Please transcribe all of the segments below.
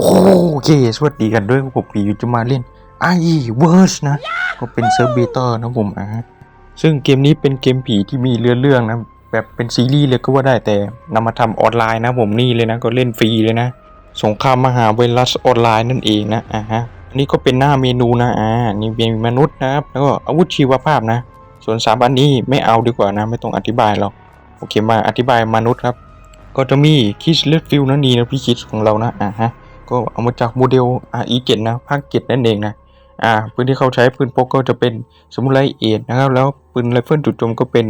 โอเคสวัสดีกันด้วยผมปีอยู่จะมาเล่น i v e r s e นะ ก็เป็นเซิร์ฟเบเตอร์นะผมอะซึ่งเกมนี้เป็นเกมผีที่มีเรื่องเรื่องนะ แบบเป็นซีรีส์เลยก็ว่าได้แต่นำมาทำออนไลน์นะผมนี่เลยนะ ก็เล่นฟรีเลยนะ สงครามมหาไวรัสออนไลน์นั่นเองนะอะฮะอันนี้ก็เป็นหน้าเมนูนะอ่านี่เป็นมนุษย์นะครับแล้วก็อาวุธชีวภาพนะ ส่วนสามอันนี้ไม่เอาดีกว่านะ ไม่ต้องอธิบายหรอกโอเคมาอธิบายมนุษย์ครับ ก็จะมีคิสเลดฟิลนั่นนี่นะพี่คิสของเรานะอ่าฮะ ก็เอามาจากโมเดล RE7 นะภาค7นั่นเองนะอ่าปืนที่เขาใช้ปืนพกก็จะเป็นสมุไรเอทนะครับ แล้วปืนไรเฟิลจุดจมก็เป็น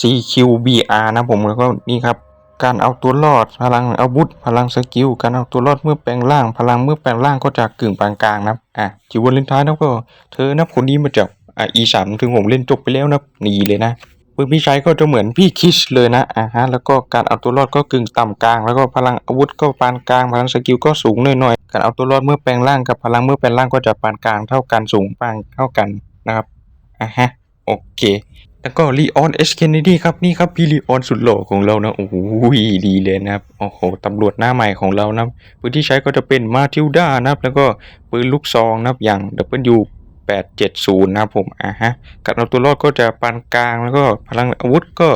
CQBR นะผมแล้วก็นี่ครับการเอาตัวรอด พลังอาวุธ พลังสกิล การเอาตัวรอดเมื่อแปลงร่าง พลังเมื่อแปลงร่างก็จะกึ่งปานกลางนะอะจิววาเลนท้ายนะก็เธอนับคนนี้มาจากอ่า E3 ถึงผมเล่นจบไปแล้วนะนี่เลยนะ ปืนพี่ใช้ก็จะเหมือนพี่คิชเลยนะอ่าฮะแล้วก็การเอาตัวรอดก็กึ่งต่ำกลาง แล้วก็พลังอาวุธก็ปานกลาง พลังสกิลก็สูงหน่อยๆการเอาตัวรอดเมื่อแปลงร่างกับพลังเมื่อแปลงร่างก็จะปานกลางเท่ากันสูงปานเท่ากันนะครับอ่าฮะโอเคแล้วก็ลีออนเอชเคนเนดีครับนี่ครับพี่ลีออนสุดหล่อของเรานะโอ้โหดีเลยนะครับโอ้โหตำรวจหน้าใหม่ของเรานะปืนที่ใช้ก็จะเป็นมาทิลดานะครับแล้วก็ปืนลูกซองนะครับอย่าง W 870 นะครับผมอ่าฮะการเอาตัวรอดก็จะปานกลาง แล้วก็พลังอาวุธก็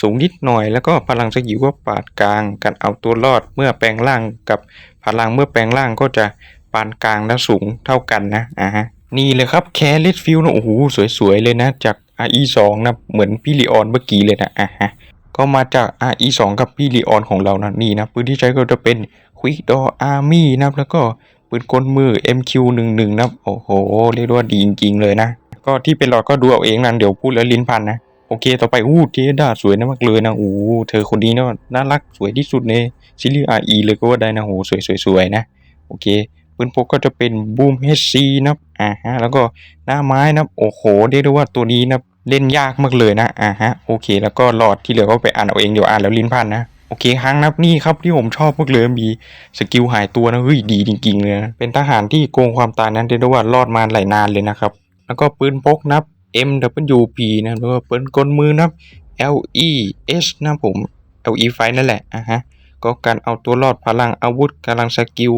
สูงนิดหน่อย แล้วก็พลังสกิลก็ปานกลาง การเอาตัวรอดเมื่อแปลงร่างกับพลังเมื่อแปลงร่างก็จะปานกลางและสูงเท่ากันนะอ่าฮะนี่เลยครับแคลิสฟิลนะโอ้โหสวยๆเลยนะจาก RE2 นะเหมือนพี่ลีออนเมื่อกี้เลยนะอ่าฮะก็มาจาก RE2 กับพี่ลีออนของเรานะนี่นะปืนที่ใช้ก็จะเป็น Quick Door Army นะครับแล้วก็ ปืนกลมือ MQ11 นะโอ้โห เรียกว่าดีจริงๆเลยนะ ก็ที่เป็นหลอดก็ดูเอาเองนะเดี๋ยวพูดแล้วลิ้นพันนะโอเค ต่อไปอู้เจด้าสวยนะมากเลยนะอู้เธอคนนี้เนาะน่ารักสวยที่สุดในซีรีส์ RE เลยก็ว่าได้นะโหสวยสวยสวยนะ โอเคปืนพกก็จะเป็นบูม HC นะอ่าฮะแล้วก็หน้าไม้นะครับโอ้โหเรียกได้ว่าตัวนี้นะเล่นยากมากเลยนะอ่าฮะโอเค แล้วก็หลอดที่เหลือก็ไปอ่านเอาเองเดี๋ยวอ่านแล้วลิ้นพันนะ โอเคฮังนับนี่ครับที่ผมชอบมากเลยมีสกิลหายตัวนะเฮ้ยดีจริงๆเลยนะเป็นทหารที่โกงความตายนั้นเรียกได้ว่ารอดมาหลายนานเลยนะครับ แล้วก็ปืนพกนับ MWP นะแล้วก็ปืนกลมือนับ LES นะผม LE ไฟนั่นแหละอะฮะก็การเอาตัวรอดพลังอาวุธกำลังสกิล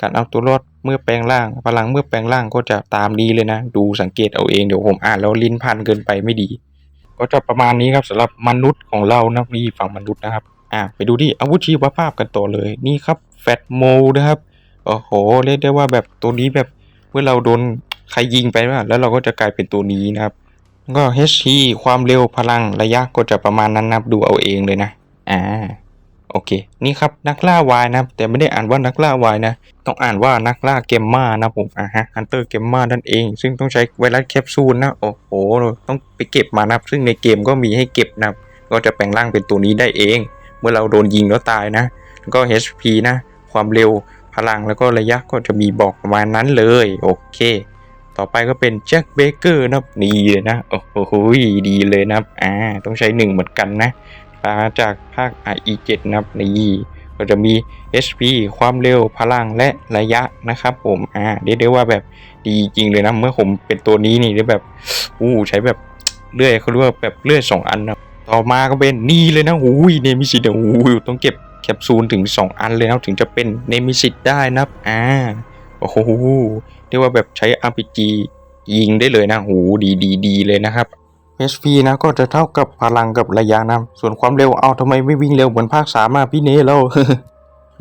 การเอาตัวรอดเมื่อแปลงร่าง พลังเมื่อแปลงร่างก็จะตามนี้เลยนะ ดูสังเกตเอาเองเดี๋ยวผมอ่านแล้วลิ้นพันเกินไปไม่ดี ก็จะประมาณนี้ครับสำหรับมนุษย์ของเรานะนี่ฝั่งมนุษย์นะครับ อ่าไปดูที่อาวุธชีวภาพกันต่อเลยนี่ครับแฟตโมนะครับโอ้โหเรียกได้ว่าแบบตัวนี้แบบเมื่อเราโดนใครยิงไปว่าแล้วเราก็จะกลายเป็นตัวนี้นะครับ ก็ HP ความเร็วพลังระยะก็จะประมาณนั้นนับดูเอาเองเลยนะอ่าโอเค นี่ครับนักล่าวายนะแต่ไม่ได้อ่านว่านักล่าวายนะ ต้องอ่านว่านักล่าเกมมานะผมอ่าฮะฮันเตอร์เกมมานั่นเอง ซึ่งต้องใช้ไวรัสแคปซูลนะ โอ้โห ต้องไปเก็บมานับซึ่งในเกมก็มีให้เก็บนะก็จะแปลงร่างเป็นตัวนี้ได้เอง เมื่อเราโดนยิงแล้วตายนะ แล้วก็ HP นะ ความเร็วพลังแล้วก็ระยะก็จะมีบอกประมาณนั้นเลย โอเค ต่อไปก็เป็นแจ็คเบเกอร์นะครับนี่เลยนะ โอ้โหดีเลยนะอ่าต้องใช้หนึ่งเหมือนกันนะมาจากภาค RE7 นะครับนี่ก็จะมี HP ความเร็วพลังและระยะนะครับผมอ่าเรียกได้ว่าแบบดีจริงเลยนะ เมื่อผมเป็นตัวนี้นี่ได้แบบอู้ใช้แบบเลื่อยเขาเรียกว่าแบบเลื่อยสองอันนะ ต่อมาก็เป็นนี่เลยนะอุ้ยเนมิสิตโอ้ยต้องเก็บแคปซูลถึง 2 อันเลยนะถึงจะเป็นเนมิสิตได้นับอ่าโอ้โหเรียกว่าแบบใช้ RPG ยิงได้เลยนะโหดีดีดีเลยนะครับ HP นะก็จะเท่ากับพลังกับระยะนะส่วนความเร็วเอาทำไมไม่วิ่งเร็วเหมือนภาคสามอะพี่เนเรา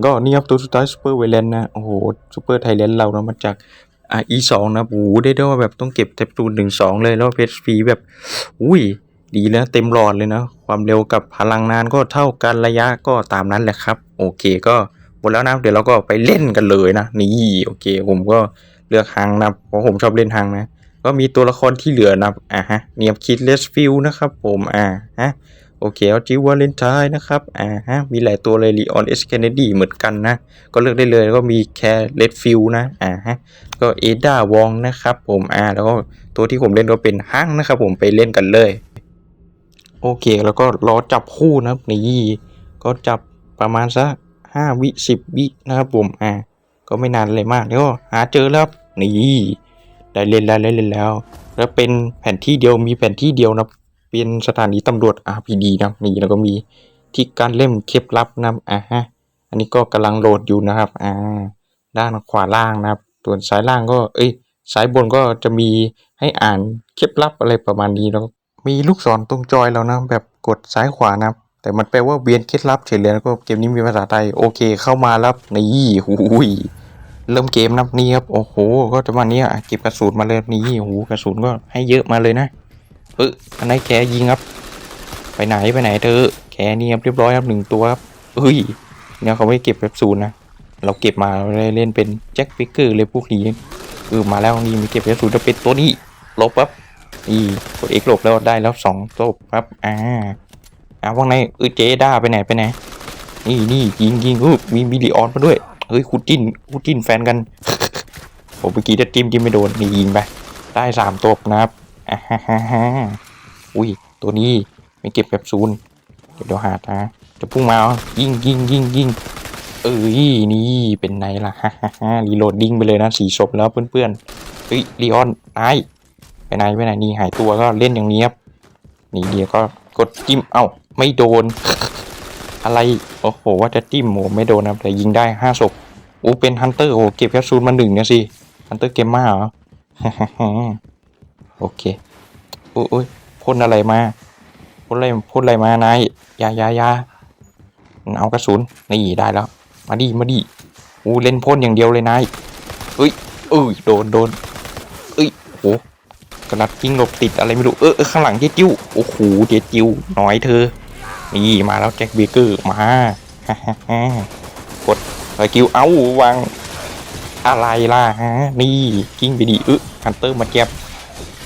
ก็นี่ครับตัวสุดท้ายซูเปอร์ไวเลนนะโอ้โหซูเปอร์ไทเลนเรานะมาจากอ่า E2 นะโอ้โหได้ได้ว่าแบบต้องเก็บแคปซูลถึงสองเลยแล้ว HP แบบ อุ้ย ดีแล้วเต็มหลอดเลยนะ ความเร็วกับพลังนานก็เท่ากันระยะก็ตามนั้นแหละครับ โอเคก็หมดแล้วนะ เดี๋ยวเราก็ไปเล่นกันเลยนะ นี่โอเค ผมก็เลือกฮังนะเพราะผมชอบเล่นฮังนะ ก็มีตัวละครที่เหลือนะอ่าฮะเนียบคิดเลสฟิลนะครับผมอ่าฮะโอเคเอาจิววาเลนไทน์นะครับอ่าฮะมีหลายตัวเลยลีออนเอสเคนเนดีเหมือนกันนะ ก็เลือกได้เลยแล้วก็มีแคร์เลดฟิลนะอ่าฮะก็เอดาวองนะครับผมอ่าแล้วก็ตัวที่ผมเล่นก็เป็นฮังนะครับผมไปเล่นกันเลย โอเค แล้วก็รอจับคู่นะครับนี่ก็จับประมาณสักห้าวิสิบวินะครับผมอ่าก็ไม่นานเลยมากแล้วหาเจอแล้วนี่ได้เล่นแล้วได้เล่นแล้ว แล้วเป็นแผนที่เดียวมีแผนที่เดียวนะเป็นสถานีตำรวจ RPD นะนี่แล้วก็มีที่การเล่มเคล็บลับนะอ่าฮะอันนี้ก็กำลังโหลดอยู่นะครับอ่าด้านขวาล่างนะครับส่วนซ้ายล่างก็ เอ้ยซ้ายบนก็จะมีให้อ่านเคล็ดลับอะไรประมาณนี้แล้ว มีลูกศรตรงจอยแล้วนะ แบบกดซ้ายขวานะ แต่มันแปลว่าเวียนเคล็ดลับเฉยเลยแล้วก็เกมนี้มีภาษาไทยโอเคเข้ามาแล้วนี่หูยเริ่มเกมนับนี้ครับโอ้โห ก็จะมาเนี้ยอะเก็บกระสุนมาเลยนี่โอ้โหกระสุนก็ให้เยอะมาเลยนะเอออันไหนแกยิงครับ ไปไหนไปไหนเธอแกนี่ครับเรียบร้อยครับหนึ่งตัวครับเฮ้ยเนี่ยเขาไม่เก็บแบบศูนย์นะเราเก็บมาเราได้เล่นเป็นแจ็คปิกเกอร์เลยพวกนี้เออมาแล้วนี่มีเก็บแบบศูนย์จะเป็นตัวนี้ลบครับ นี่กดเอ็กลบแล้วได้แล้วสองตัวครับ อ่า อ่าว่าไงเออเจด้าไปไหนไปไหน นี่นี่ยิงยิงอุ๊ยมีมิลิออนมาด้วย เฮ้ยคูจิ้นคูจิ้นแฟนกัน ผมเมื่อกี้จะจิ้มจิ้มไม่โดน นี่ยิงไป ได้สามตัวนะครับอ่าฮ่าฮ่าฮ่าอุ้ย ตัวนี้ไม่เก็บแบบศูนย์เดี๋ยวเดี๋ยวหาดนะจะพุ่งมาเอยิงยิงยิงยิงเอ้ยนี่เป็นไงล่ะฮ่าฮ่าฮ่ารีโหลดดิ้งไปเลยนะสี่ศพแล้วเพื่อนๆเฮ้ยลีออนนาย ไปไหนไปไหนนี่หายตัวก็เล่นอย่างนี้ครับนี่เดียวก็กดจิ้มเอ้าไม่โดน อะไรโอ้โหว่าจะจิ้มโหไม่โดนนะแต่ยิงได้ห้าศพโอ้เป็นฮันเตอร์โอ้เก็บแคปซูลมาหนึ่งเนี่ยสิฮันเตอร์เกมมาเหรอโอเคโอ้ยพ่นอะไรมาพ่นอะไรพ่นอะไรมานายยายายาเอากระสุนนี่ได้แล้ว มาดิมาดิอู้เล่นพ่นอย่างเดียวเลยนายเอ้ยเอ้ยโดนโดนเอ้ยโอ้ กระดับยิงหลบติดอะไรไม่รู้เออข้างหลังเจ๊จิ้วโอ้โหเจ๊จิ้วน้อยเธอนี่มาแล้วแจ็คเบเกอร์มาฮ่าฮ่าฮ่กดสกิลเอาวางอะไรล่ะฮะนี่กิ้งไปดิเออฮันเตอร์มาแก็บ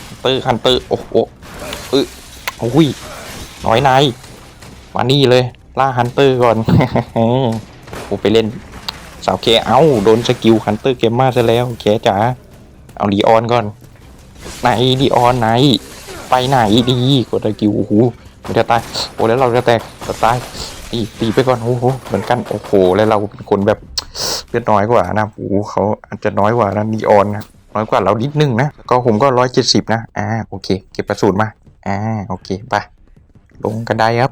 ฮันเตอร์ฮันเตอร์โอ้โหเออโอ้ยน้อยนายมานี่เลยล่าฮันเตอร์ก่อนโอ้ไปเล่นสาวเคเอาโดนสกิลฮันเตอร์เกมมาซะแล้วเคจ๋าเอาลีออนก่อน ไหนลีออนไหน ไปไหนดีกดสกิลโอ้โหมันจะตายโอ้แล้วเราจะแตกจะตายตีตีไปก่อนโอ้โหเหมือนกันโอ้โหแล้วเราเป็นคนแบบเลือดน้อยกว่านะโอ้โหเขาอาจจะน้อยกว่านะนีออนนะน้อยกว่าเรานิดนึงนะก็ผมก็ร้อยเจ็ดสิบนะอ่าโอเค เก็บกระสุนมาอ่าโอเคไปลงกันได้ครับ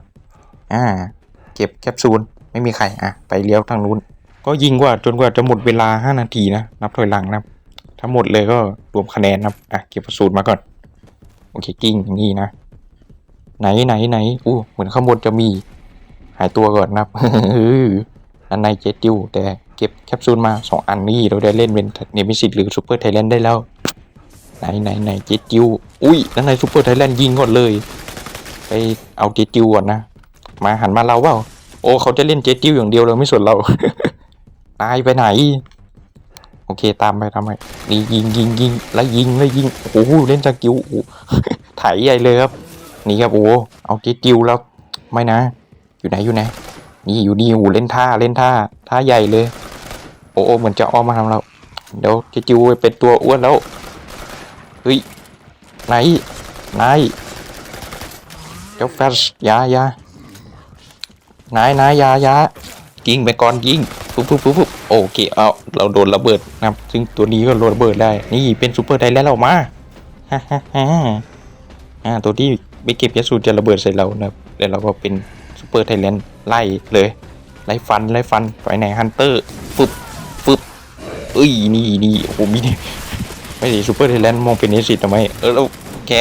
อ่าเก็บแคปซูลไม่มีใครอะไปเลี้ยวทางนู้นก็ยิงกว่าจนกว่าจะหมดเวลาห้านาทีนะ นับถอยหลังนะ ถ้าหมดเลยก็รวมคะแนนนะอะเก็บกระสุนมาก่อน โอเคกิ้งอย่างนี้นะ ไหนไหนไหนอู้เหมือนข้างบนจะมี หายตัวก่อนนะครับอันในเจ็ดอยู่แต่เก็บแคปซูลมาสองอันนี้เราได้เล่นเป็นเนมิสิตหรือซูเปอร์ไทยแลนด์ได้แล้ว ไหนไหนไหนเจ็ดจิวอุ้ยนั่นในซูเปอร์ไทยแลนด์ยิงก่อนเลย ไปเอาเจ็ดจิวก่อนนะ มาหันมาเราเปล่าโอ้เขาจะเล่นเจ็ดจิวอย่างเดียวเลยไม่สนเรา ตายไปไหน อเคตามไปทำไมนี่ยิงยิงยิงแล้วยิงแล้วยิงโอ้โหเล่นสกิลโอ้โหไถใหญ่เลยครับนี่ครับโอ้เอาเจจิวแล้วไม่นะ อยู่ไหนอยู่ไหนนี่อยู่นี่โอ้เล่นท่าเล่นท่าท่าใหญ่เลย โอ้โอเหมือนจะอ้อกมาทำเราเดี๋ยวเจจิวไปเป็นตัวอ้วนแล้วเฮ้ยไหนไหนเจ้าแฟชยายานายนายยายา ยิงไปก่อนยิงปุ๊บปุ๊บปุ๊บปุ๊บโอเคเอาเราโดนระเบิดนะครับ ซึ่งตัวนี้ก็โดนระเบิดได้ นี่เป็นซูเปอร์ไทแล้วเรามาฮ่าฮ่าฮ่าอ่าตัวที่ไม่เก็บยาสูบจะระเบิดใส่เรานะครับแล้วเราก็เป็นซูเปอร์ไทแลนด์ไล่เลยไล่ฟันไล่ฟันไปไหนฮันเตอร์ฟึบฟึบเอ้ยนี่นี่โอ้โหมีนี่ไม่ใช่ซูเปอร์ไทแลนด์มองเป็นเอซิตทำไมเออแล้วแก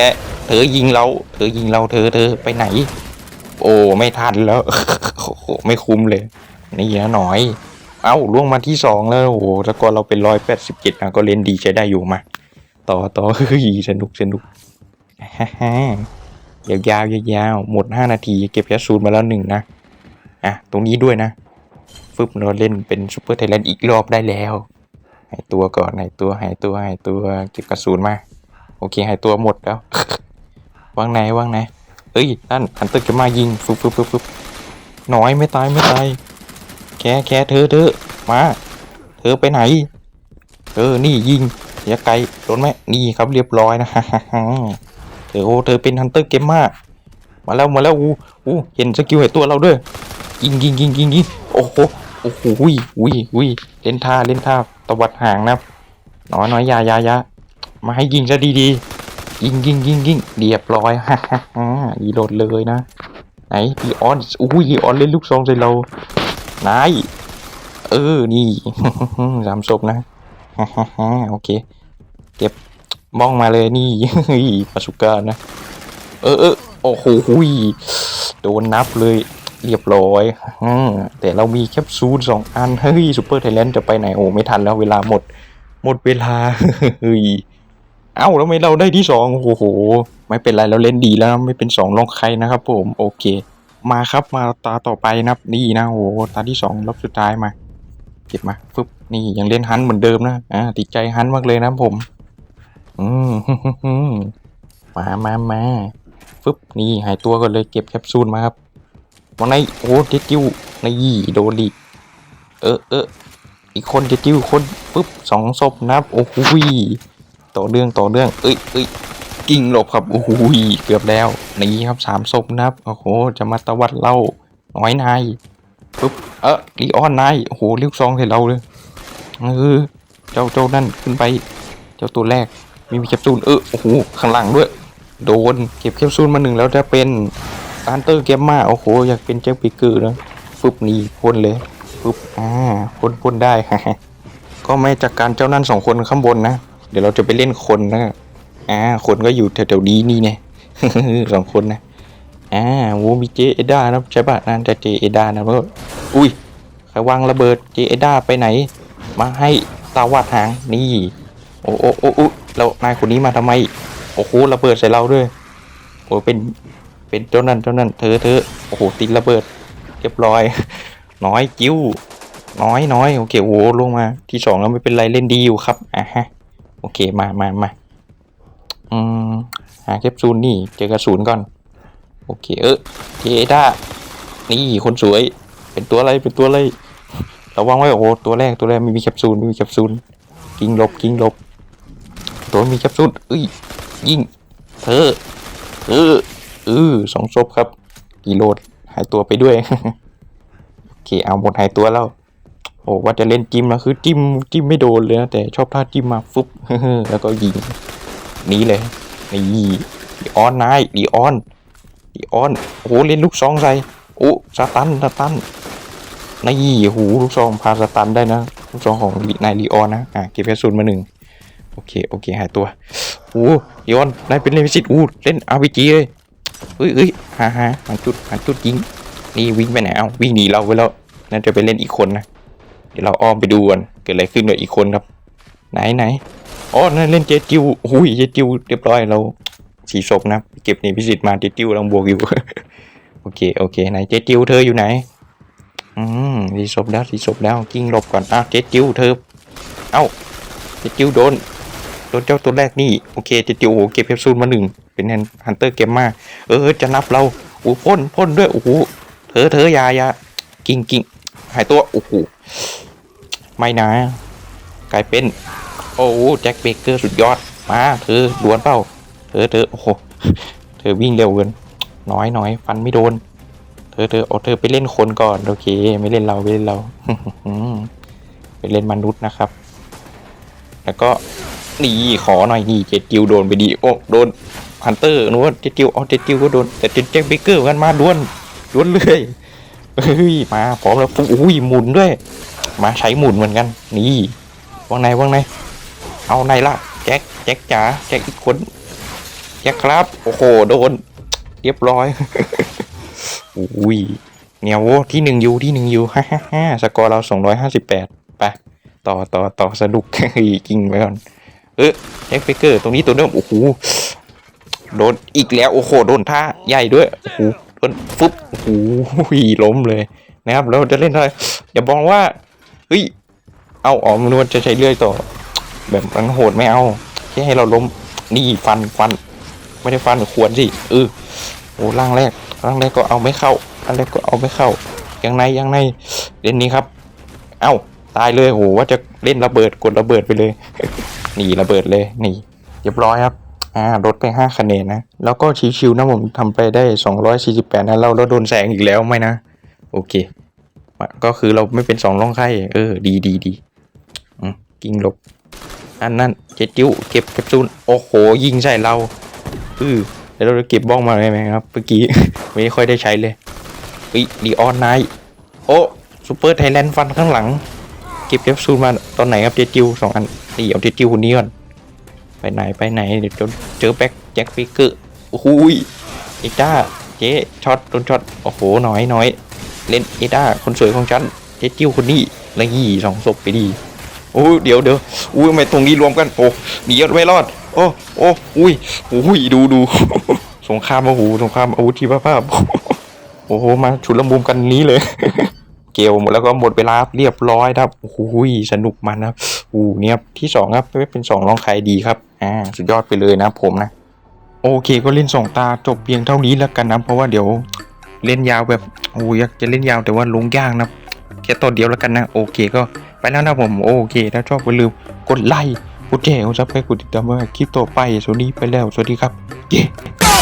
เธอยิงเรา เธอยิงเราเธอเธอไปไหน โอ้ไม่ทันแล้วโอ้ไม่คุ้มเลย นี่นะหน่อย เอ้าล่วงมาที่สองแล้วโอ้โหตะกอนเราเป็นร้อยแปดสิบเจ็ดนะก็เล่นดีใช้ได้อยู่มา ต่อต่อเฮ้ยสนุกสนุกฮ่าฮ่ายาวยาวยาวหมดห้านาที เก็บแคสซูลมาแล้วหนึ่งนะอะตรงนี้ด้วยนะฟึบเราเล่นเป็นซูเปอร์ไทแลนด์อีกรอบได้แล้วหายตัวก่อนหายตัวหายตัวหายตัวเก็บกระสุนมา โอเคหายตัวหมดแล้ววางไหนวางไหนเฮ้ยนั่นฮันเตอร์จะมายิงฟึบฟึบฟึบฟึบหน้อยไม่ตายไม่ตาย แค่แค่เธอเธอมา เธอไปไหนเออนี่ยิงอย่าไกลโดนไหมนี่ครับเรียบร้อยนะฮะเธอโอ้เธอเป็นฮันเตอร์เกมมามาแล้วมาแล้วอู้อู้เห็นสกิลไอ้ตัวเราด้วยยิงยิงยิงยิงยิงโอ้โหโอ้โหอุ้ยอุ้ยอุ้ยเล่นท่าเล่นท่าตวัดห่างนะน้อยน้อยยายายามาให้ยิงซะดีๆยิงยิงยิงยิงเรียบร้อยฮ่าฮ่าฮ่าอีโหลดเลยนะไหนดีออนอุ้ยดีออนเล่นลูกซองใส่เรา นายเออ นี่ สามศพนะฮ่าฮ่าโอเค เก็บบ้องมาเลยนี่ปาสุก้านะ เออเออโอ้โหโดนนับเลยเรียบร้อยอแต่เรามีแคปซูลสองอัน เฮ้ยซูเปอร์ไทแลนด์จะไปไหน โอ้ ไม่ทันแล้วเวลาหมด หมดเวลา เฮ้ย เอ้า แล้วไม่เราได้ที่สองโอ้โห ไม่เป็นไร เราเล่นดีแล้ว ไม่เป็นสองลองใครนะครับผม โอเค มาครับมาตาต่อไปนะครับนี่นะโอ้โหตาที่สองรอบสุดท้ายมา เก็บมาฟึบนี่ยังเล่นฮันเหมือนเดิมนะอ่าติดใจฮันมากเลยนะผม อืมมามามาฟึบนี่หายตัวก่อนเลยเก็บแคปซูลมาครับวันไหนโอ้เจจิวในี่โดนดิเออเอออีกคนเจจิวคนฟึบสองศพนับโอ้โหต่อเรื่องต่อเรื่อง เอ้ยเอ้ย กิ่งหลบครับโอ้โหยเกือบแล้วนี่ครับสามศพนะครับโอ้โหจะมาตะวัดเล่าน้อยนายปุ๊บเออลีออนนายโอ้โหเรียกซองใส่เราเลยเออเจ้าเจ้านั่นขึ้นไป เจ้าตัวแรกมีแคปซูลเออโอ้โหข้างหลังด้วย โดนเก็บแคปซูลมาหนึ่งแล้วจะเป็นอันเตอร์เกมมาโอ้โหอยากเป็นเจ้าปิกเกอร์นะฟึบนี่พ่นเลยฟึบอ่าพ่นพ่นได้ก็ไม่จากการเจ้านั่นสองคนข้างบนนะ เดี๋ยวเราจะไปเล่นคนนะ อ่า คนก็อยู่แถวๆนี้นี่เนี่ยสองคนนะอ่าโว้มีเจเอด้านะใช่ปะนั่นจะเจเอด้านะแล้วก็อุ้ยใครวางระเบิดเจเอด้าไปไหน มาให้ตาวัดหางนี่ โอ้โอ้โอ้โอ้แล้วนายคนนี้มาทำไมโอ้โหระเบิดใส่เราด้วยโอ้เป็นเป็นเจ้านั่นเจ้านั่นเธอเธอโอ้โหติดระเบิดเรียบร้อย น้อยกิ้วน้อยน้อยโอเคโอ้โหลงมาที่สองแล้วไม่เป็นไรเล่นดีอยู่ครับอะฮะโอเคมามามา อืมหาแคปซูลนี่ เจอกระสุนก่อน โอเคเออเจด้านี่คนสวย เป็นตัวอะไรเป็นตัวอะไรระวังไว้โอ้โหตัวแรกตัวแรกไม่มีแคปซูลไม่มีแคปซูลกิ้งหลบกิ้งหลบ ตัวมีแคปซูลเอ้ยยิงเธอเออเออสองศพครับกีโลดหายตัวไปด้วยโอเคเอาหมดหายตัวแล้วโอ้ว่าจะเล่นจิ้มนะคือจิ้มจิ้มไม่โดนเลยนะแต่ชอบท่าจิ้มมาฟุบแล้วก็ยิง นี้เลยนี่ดีออนนายดีออนดีออนโอ้โหเล่นลูกซองใส่โอ้สตันสตันนี่โอ้โหลูกซองพาสตันได้นะลูกซองของนายลีออนนะอะเก็บแคปซูลมาหนึ่งโอเคโอเคหายตัวโอ้ยออนนายเป็นเล่นพิสิทธิ์อู้เล่นอาร์พีจีเลยเอ้ยเอ้ยหาหาหาจุดหาจุดยิงนี่วิ่งไปไหนเอาวิ่งหนีเราไปแล้วน่าจะไปเล่นอีกคนนะเดี๋ยวเราอ้อมไปดูกันเกิดอะไรขึ้นกับอีกคนครับ ไหนไหน อ๋อนั่นเล่นเจจิวโอ้ยเจจิวเรียบร้อยเราสีศพนะเก็บนี่พิสิทธิ์มาเจจิวลังบวกอยู่ โอเคโอเคไหนเจจิวเธออยู่ไหน อืมสีศพแล้วสีศพแล้วกิ้งหลบก่อนอ้าวเจจิวเธอ เอ้าเจจิวโดนโดนเจ้าตัวแรกนี่โอเคเจจิวโอ้เก็บแคปซูลมาหนึ่งเป็นฮันเตอร์เกมมาเออจะนับเราโอ้พ่นพ่นด้วยโอ้โหเธอเธอยายากิ้งกิ้งหายตัวโอ้โหไม่นะกลายเป็น อ้โหแจ็คเบเกอร์สุดยอด มาเธอดวลเปล่าเธอเธอโอ้โหเธอวิ่งเร็วเกินน้อยน้อยฟันไม่โดน เธอเธอเอาเธอไปเล่นคนก่อนโอเค ไม่เล่นเราไม่เล่นเราไปเล่นมนุษย์นะครับ แล้วก็นี่ขอหน่อยนี่เจจิวโดนไปดีโอ้โดนฮันเตอร์นึกว่าเจจิวอ๋อเจจิวก็โดนแต่เจแจ็คเบเกอร์กันมาดวนดวนเลยเฮ้ยมาพร้อมแล้วปุ๊บอุ้ยหมุนด้วย มาใช้หมุนเหมือนกัน นี่ว่างในว่างใน เอาในละแจ็คแจ็คจ๋าแจ็คอีกคนแจ็คครับ โอ้โห โดน เรียบร้อยอุ้ยเนี่ยโว้ที่หนึ่งยูที่หนึ่งยูฮ่าฮ่าฮ่าสกอร์เราสองร้อยห้าสิบแปดไปต่อต่อต่อสนุกกิ้งไว้ก่อนเออแจ็คเฟเกอร์ตรงนี้ตัวเดิมโอ้โหโดนอีกแล้วโอ้โหโดนท่าใหญ่ด้วยโอ้โหโดนฟุบโอ้โหล้มเลยนะครับแล้วจะเล่นอะไรอย่าบอกว่าเฮ้ยเอาออมันว่าจะใช้เลื่อยต่อ แบบมันโหดไม่เอาแค่ให้เราล้มนี่ฟันฟัน ไม่ได้ฟันควรสิเออโอ้ร่างแรกร่างแรกก็เอาไม่เข้าร่างแรกก็เอาไม่เข้ายังไงยังไงเล่นนี้ครับ เอ้าตายเลยโหว่าจะเล่นระเบิดกดระเบิดไปเลยหนีระเบิดเลยหนีเรียบร้อยครับอ่าลดไปห้าคะแนนนะ แล้วก็ชิวๆนะผมทำไปได้สองร้อยสี่สิบแปดนะเราแล้วโดนแสงอีกแล้วไหมนะ โอเค ก็คือเราไม่เป็นสองร่องไข่เออ ดีดีดีกิ้งหลบ อันนั้นเจจิ้วเก็บแคปซูลโอ้โหยิงใส่เราอือแล้วเราเก็บบ้องมาได้ไหมครับเมื่อกี้ไม่ค่อยได้ใช้เลยเฮ้ยดีออนไนโอ้ซูเปอร์ไทยแลนด์ฟันข้างหลัง เก็บแคปซูลมาตอนไหนครับเจจิวสองอันตีเอาเจจิวคนนี้ก่อนไปไหนไปไหนเดี๋ยวเจอแบ็คแจ็คฟิกเกอร์โอ้ยเอต้าเจ๊ช็อตโดนช็อตโอ้โหน้อยน้อยเล่นเอต้าคนสวยของฉันเจจิวคนนี้ล้วยี่สองศพไปดี โอ้เดี๋ยวเดี๋ยวอุ้ยทำไมตรงนี้รวมกันโอ้หนีไม่รอด โอ้โอ้อุ้ยอุ้ยดูดูสงครามโอ้โหสงครามอาวุธที่ภาพโอ้โหมาชุดละมุมกันนี้เลย เกลหมดแล้วก็หมดเวลาเรียบร้อยครับโอ้โหสนุกมันนะครับโอ้เนี่ยที่สองครับไม่เป็นสองรองใครดีครับอ่าสุดยอดไปเลยนะผมนะโอเคก็เล่นสองตาจบเพียงเท่านี้แล้วกันนะเพราะว่าเดี๋ยวเล่นยาวแบบโอ้ยอยากจะเล่นยาวแต่ว่าลงยากนะแค่ตอนเดียวแล้วกันนะ โอเคก็ ไปแล้วนะผมโอเค ถ้าชอบอย่าลืมกดไลค์กดแชร์กดซับสไครต์กดติดตามไว้คลิปต่อไปสวัสดีไปแล้วสวัสดีครับเย้